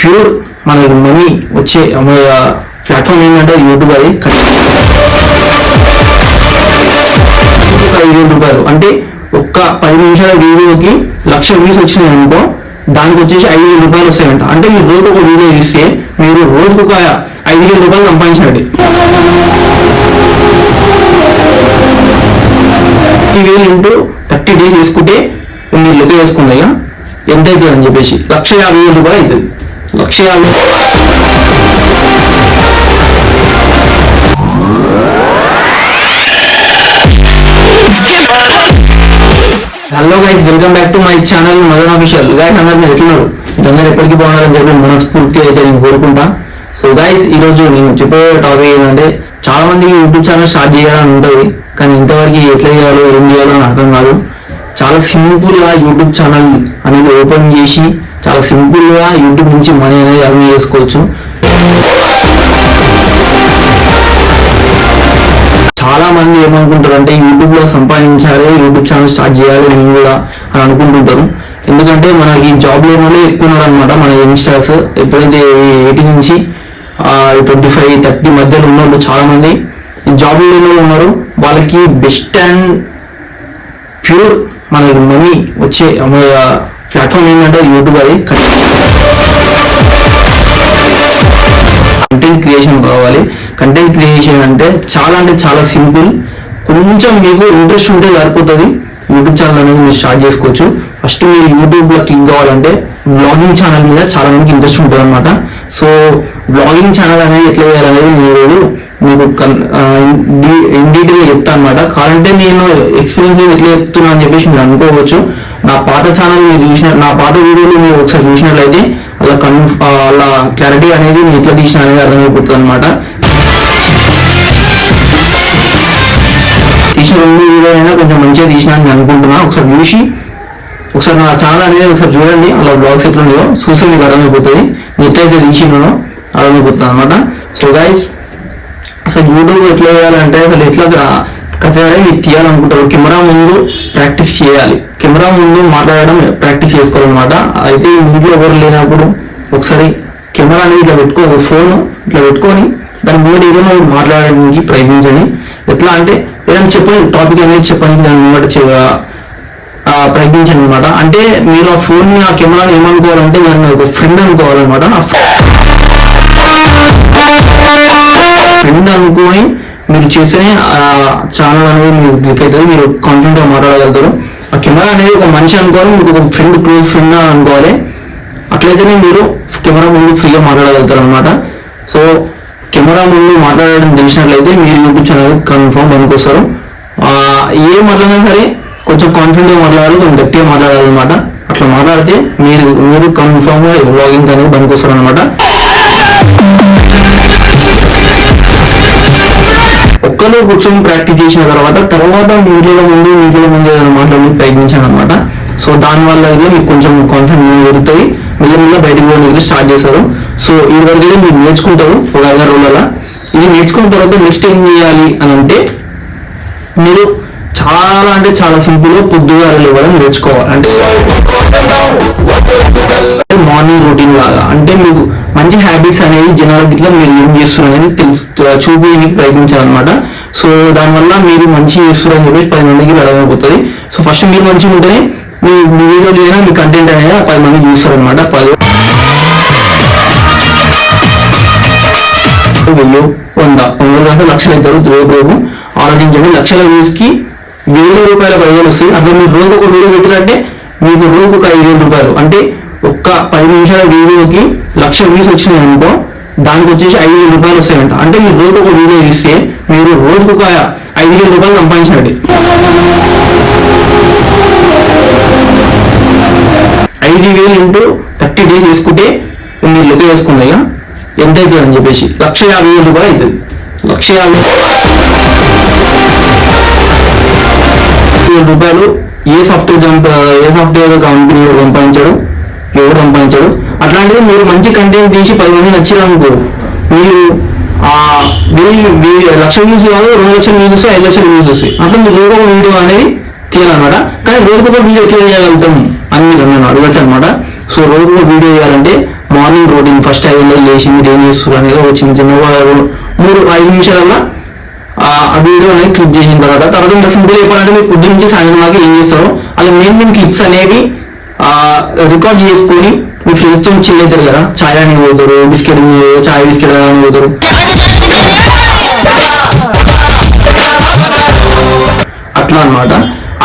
Pure మనకి money వచ్చే platform ఏంటంటే యూట్యూబ్ అది ఐదు రూపాయలు. అంటే ఒక్క పది నిమిషాల వీడియోకి లక్ష వ్యూస్ వచ్చినాయి అనుకో దానికి వచ్చేసి ఐదు వేల రూపాయలు వస్తాయంట. అంటే మీరు రోజుకు ఒక వీడియో ఇస్తే మీరు రోజుకు ఒక ఐదు వేల రూపాయలు సంపాదించండి ఈ వేలు ఇంటూ థర్టీ డేస్ వేసుకుంటే మీరు లెక్క వేసుకుంది ఎంత అవుతుంది అని చెప్పేసి లక్ష యాభై వేల రూపాయలు అవుతుంది. లక్ష్యాలు hello guys welcome back to my channel Madan official guys అందరు మీరు ఎట్లున్నారు? మీరందరూ ఎప్పటికీ బాగున్నారని చెప్పి మనస్ఫూర్తి అయితే నేను కోరుకుంటా. సో గైస్ ఈరోజు నేను చెప్పే టాపిక్ ఏంటంటే చాలా మంది యూట్యూబ్ ఛానల్ స్టార్ట్ చేయాలని ఉంటుంది కానీ ఇంతవరకు ఎట్లా చేయాలో ఏం చేయాలో నాకు అర్థం కాదు. చాలా సింపుల్గా యూట్యూబ్ ఛానల్ అనేది ఓపెన్ చేసి చాలా సింపుల్గా యూట్యూబ్ నుంచి మనీ అనేది అర్న్ చేసుకోవచ్చు. చాలా మంది ఏమనుకుంటారు అంటే యూట్యూబ్లో సంపాదించాలి యూట్యూబ్ ఛానల్ స్టార్ట్ చేయాలి మేము కూడా అని అనుకుంటుంటారు. ఎందుకంటే మనకి జాబ్ లేని వాళ్ళే ఎక్కువ ఉన్నారనమాట మన యంగ్స్టర్స్. ఎప్పుడైతే ఎయిటీన్ నుంచి ట్వంటీ ఫైవ్ థర్టీ మధ్యలో ఉన్న చాలామంది చాలా మంది జాబ్ లేని ఉన్నారు. వాళ్ళకి బెస్ట్ అండ్ ప్యూర్ మనకి మనీ వచ్చే ప్లాట్ఫామ్ ఏంటంటే యూట్యూబ్ అది కంటెంట్ క్రియేషన్ కావాలి. కంటెంట్ క్రియేషన్ అంటే చాలా అంటే చాలా సింపుల్. కొంచెం మీకు ఇంట్రెస్ట్ ఉంటే సరిపోతుంది. యూట్యూబ్ ఛానల్ అనేది మీరు స్టార్ట్ చేసుకోవచ్చు. ఫస్ట్ మీరు యూట్యూబ్లో క్లిక్ కావాలంటే బ్లాగింగ్ ఛానల్ మీద చాలా మందికి ఇంట్రెస్ట్ ఉంటుంది అనమాట సో బ్లాగింగ్ ఛానల్ అనేది ఎట్లా చేయాలనేది మీరు మీకు ఇన్ డీటెయిల్ చెప్తాను అనమాట కాదంటే నేను ఎక్స్పీరియన్స్ ఎట్లా చెప్తున్నా అని చెప్పేసి మీరు అనుకోవచ్చు. నా పాత ఛానల్ మీరు చూసిన నా పాత వీడియోలు మీరు ఒకసారి చూసినట్లయితే అలా కన్ అలా క్లారిటీ అనేది నేను ఎట్లా తీసిన అనేది అర్థమైపోతుంది అనమాట తీసిన రెండు వీడియో అయినా కొంచెం మంచిగా తీసిన అని అనుకుంటున్నా. ఒకసారి చూసి ఒకసారి నా ఛానల్ అనేది ఒకసారి చూడండి. అలా బ్లాగ్స్ ఎట్లా ఉన్నాయో చూస్తే మీకు అర్థమైపోతుంది. ఎట్లయితే తీసినానో అర్థమైపోతుంది అనమాట సో గైస్ అసలు యూట్యూబ్ ఎట్లా చేయాలంటే అసలు ఎట్లా కసరే మీరు తీయాలనుకుంటారు. కెమెరా ముందు ప్రాక్టీస్ చేయాలి. కెమెరా ముందు మాట్లాడడం ప్రాక్టీస్ చేసుకోవాలన్నమాట. అయితే ఇంట్లో ఎవరు లేనప్పుడు ఒకసారి కెమెరా అనేది ఇట్లా పెట్టుకో ఫోన్ ఇట్లా పెట్టుకొని దాని ముందు ఏదైనా మాట్లాడడానికి ప్రయత్నించండి. ఎట్లా అంటే ఏదైనా చెప్పండి టాపిక్ అనేది చెప్పండి దాని ముంగట ప్రయత్నించండి అనమాట అంటే మీరు ఆ ఫోన్ ఆ కెమెరాని ఏమనుకోవాలంటే దాన్ని ఒక ఫ్రెండ్ అనుకోవాలన్నమాట. ఆ ఫ్రెండ్ అనుకొని మీరు చేస్తేనే ఛానల్ అనేది మీరు క్లిక్ అవుతుంది మీరు కాన్ఫిడెంట్గా మాట్లాడగలుగుతారు. ఆ కెమెరా అనేది ఒక మంచి అనుకోవాలి మీకు ఒక ఫ్రెండ్ క్లోజ్ ఫ్రెండ్ అనుకోవాలి. అట్లయితేనే మీరు కెమెరా ముందు ఫ్రీగా మాట్లాడగలుగుతారు అనమాట సో కెమెరా ముందు మాట్లాడడం తెలిసినట్లయితే మీరు యూట్యూబ్ ఛానల్ కన్ఫర్మ్ పనికొస్తారు. ఏ మాట్లాడినా సరే కొంచెం కాన్ఫిడెంట్గా మాట్లాడాలి కొంచెం గట్టిగా మాట్లాడాలన్నమాట. అట్లా మాట్లాడితే మీరు మీరు కన్ఫర్మ్గా బ్లాగింగ్ అనేది పనికొస్తారు అనమాట కూర్చొని ప్రాక్టీస్ చేసిన తర్వాత తర్వాత మీడియాల ముందు మీడియాల ముందు ఏదైనా మాట్లాడి ప్రయత్నించాను అనమాట సో దాని వల్ల అయితే మీకు కొంచెం కాన్ఫిడెంట్ పెరుగుతాయి మెల్లమెల్ల బయటకు పోవడానికి స్టార్ట్ చేశారు సో ఈ వరకు మీరు నేర్చుకుంటారు ఒక ఐదారు రోజుల ఇది నేర్చుకున్న తర్వాత నెక్స్ట్ ఏం చేయాలి అని అంటే మీరు చాలా అంటే చాలా సింపుల్గా పొద్దుగా ఇవ్వడం నేర్చుకోవాలి అంటే మార్నింగ్ రొటీన్ లాగా అంటే మీకు మంచి హ్యాబిట్స్ అనేవి జనాల ఇట్లా మీరు ఏం చేస్తున్నారని తెలుసు చూపించడానికి ప్రయత్నించాలన్నమాట సో దానివల్ల మీరు మంచి చేస్తున్నారని చెప్పేసి పది మందికి వెళ్ళబోతుంది. సో ఫస్ట్ మీరు మంచిగా ఉంటేనే మీ మీ వీడియో అయినా మీ కంటెంట్ అయినా పది మంది చూస్తారనమాట పది వెళ్ళు వంద. వంద దాకా లక్షలు అవుతారు రేపు రేపు ఆలోచించండి. లక్షల వ్యూస్కి వేల రూపాయల పదివేలు వస్తాయి. అట్లా మీరు రోజు ఒక వీడియో పెట్టారంటే మీకు రోజుకు ఒక ఐదు వేల రూపాయలు. అంటే ఒక్క పది నిమిషాల వీడియోకి లక్ష వ్యూస్ వచ్చినాయి అనుకో దానికి వచ్చేసి ఐదు వేల రూపాయలు వస్తాయంట. అంటే మీరు రోజు ఒక వీడియో ఇస్తే మీరు రోజుకు ఒక ఐదు వేల రూపాయలు సంపాదించండి. ఐదు వేలు ఇంటూ థర్టీ డేస్ వేసుకుంటే మీరు లెక్క వేసుకుంది ఎంత అవుతుంది అని చెప్పేసి లక్ష యాభై వేలు రూపాయలు అవుతుంది. లక్ష యాభై వేల రూపాయలు ఏ సాఫ్ట్వేర్ ఏ సాఫ్ట్వేర్ కంపెనీ సంపాదించాడు? ఎవరు సంపాదించాడు? అట్లాంటిది మీరు మంచి కంటెంట్ తీసి పది మంది నచ్చారు మీరు వెయ్యి వెయ్యి లక్ష వ్యూస్ కాదు రెండు లక్షల వ్యూస్ వస్తాయి ఐదు లక్షల వ్యూస్ వస్తాయి. అంటే మీరు రోజు ఒక వీడియో అనేది తీయాలన్నమాట. కానీ రోజుకు ఒక వీడియో ఎట్లా చేయగలుగుతాం అని మీరు నన్ను అడగచ్చు అనమాట సో రోజు ఒక వీడియో చేయాలంటే మార్నింగ్ రొటీన్ ఫస్ట్ ఐదు వందలు చేసి మీరు ఏం చేస్తున్నారు అనేది ఒక చిన్న చిన్న మూడు ఐదు నిమిషాలల్లో ఆ వీడియో అనేది క్లిప్ చేసిన తర్వాత తర్వాత ఇంకా సింపుల్ చెప్పాలంటే మీరు పొద్దున్న నుంచి సాయంత్రం దాకా ఏం చేస్తారో అలా మెయిన్ మెయిన్ క్లిప్స్ అనేవి రికార్డ్ చేసుకొని మీ ఫ్రెండ్స్తో కదా. చాయ్ అని పోతారు బిస్కెట్ చాయ్ బిస్కెట్ అని పోతారు. అట్లా అన్నమాట.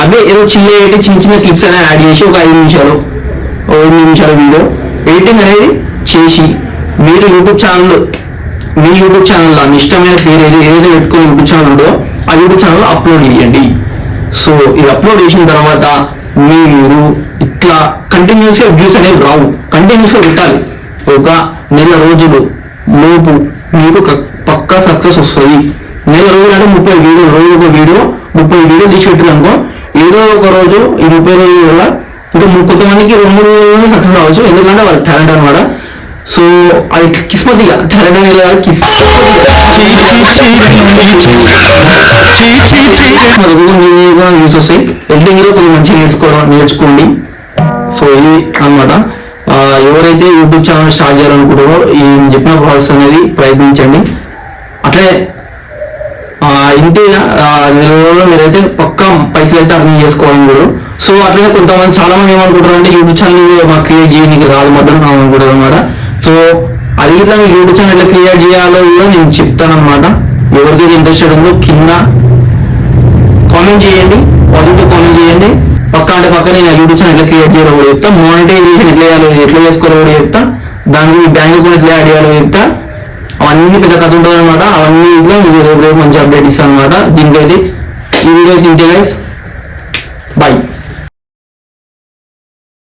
అదే ఏదో చిన్న ఏంటి చిన్న చిన్న క్లిప్స్ అనేది యాడ్ చేసి ఒక ఐదు నిమిషాలు ఓ ఎనిమిది నిమిషాల వీడియో ఎడిటింగ్ అనేది చేసి మీరు యూట్యూబ్ ఛానల్ మీ యూట్యూబ్ ఛానల్లో మీ ఇష్టమైన పేరు ఏది ఏదైతే పెట్టుకుని యూట్యూబ్ ఛానల్ ఉందో ఆ యూట్యూబ్ ఛానల్ అప్లోడ్ చేయండి. సో ఇది అప్లోడ్ చేసిన తర్వాత మీరు ఇట్లా కంటిన్యూస్గా వ్యూస్ అనేవి రావు. కంటిన్యూస్గా పెట్టాలి. ఒక నెల రోజులు లోపు మీకు పక్కా సక్సెస్ వస్తుంది. నెల రోజులు అంటే ముప్పై వీడియో రోజు ఒక వీడియో ముప్పై వీడియో తీసి ఏదో ఒక రోజు ఈ ముప్పై రోజుల వల్ల ఇంకా కొంతమందికి రెండు మూడు రోజులు సక్సెస్ అవ్వచ్చు ఎందుకంటే వాళ్ళ టాలెంట్ అనమాట సో అది కిస్మత్ ఇక టాలెంట్ అనేది కాదు, కిస్మత్. మనకు కూడా యూస్ వస్తాయి ఎడిటింగ్లో కొంచెం మంచిగా నేర్చుకోవడం నేర్చుకోండి. సో ఇది అన్నమాట. ఎవరైతే యూట్యూబ్ ఛానల్ స్టార్ట్ చేయాలనుకుంటారో ఈ చెప్పిన ప్రాసెస్ అనేది ప్రయత్నించండి. అట్లే ఆ, నెల రోజుల్లో మీరైతే పక్కా పైసలు అయితే అర్థం చేసుకోవాలని కూడా. సో అట్లనే కొంతమంది చాలా మంది ఏమనుకుంటారు అంటే యూట్యూబ్ ఛానల్ మాకు క్రియేట్ చేయడానికి రాదు మాత్రం అనుకుంటారు అనమాట సో అది ఇట్లా యూట్యూబ్ ఛానల్ ఎట్లా క్రియేట్ చేయాలో కూడా నేను చెప్తానమాట ఎవరికైతే ఇంట్రెస్టెడ్ ఉందో కింద కామెంట్ చేయండి పాజిటివ్ కామెంట్ చేయండి. పక్క అంటే పక్క నేను యూట్యూబ్ ఛానల్ ఎట్లా క్రియేట్ చేయాలో కూడా చెప్తా. మానిటైజేషన్ ఎట్లా చేయాలో ఎట్లా చేసుకోవాలో కూడా చెప్తా. దానికి బ్యాంక్ అకౌంట్ ఎట్లా యాడ్ చేయాలో చెప్తా. అవన్నీ పెద్ద కథ ఉంటుంది అనమాట అవన్నీ ఇట్లా మీకు రేపు రేపు మంచి అప్డేట్ ఇస్తాను అనమాట దీనికైతే ఈ వీడియో తింటే బాయ్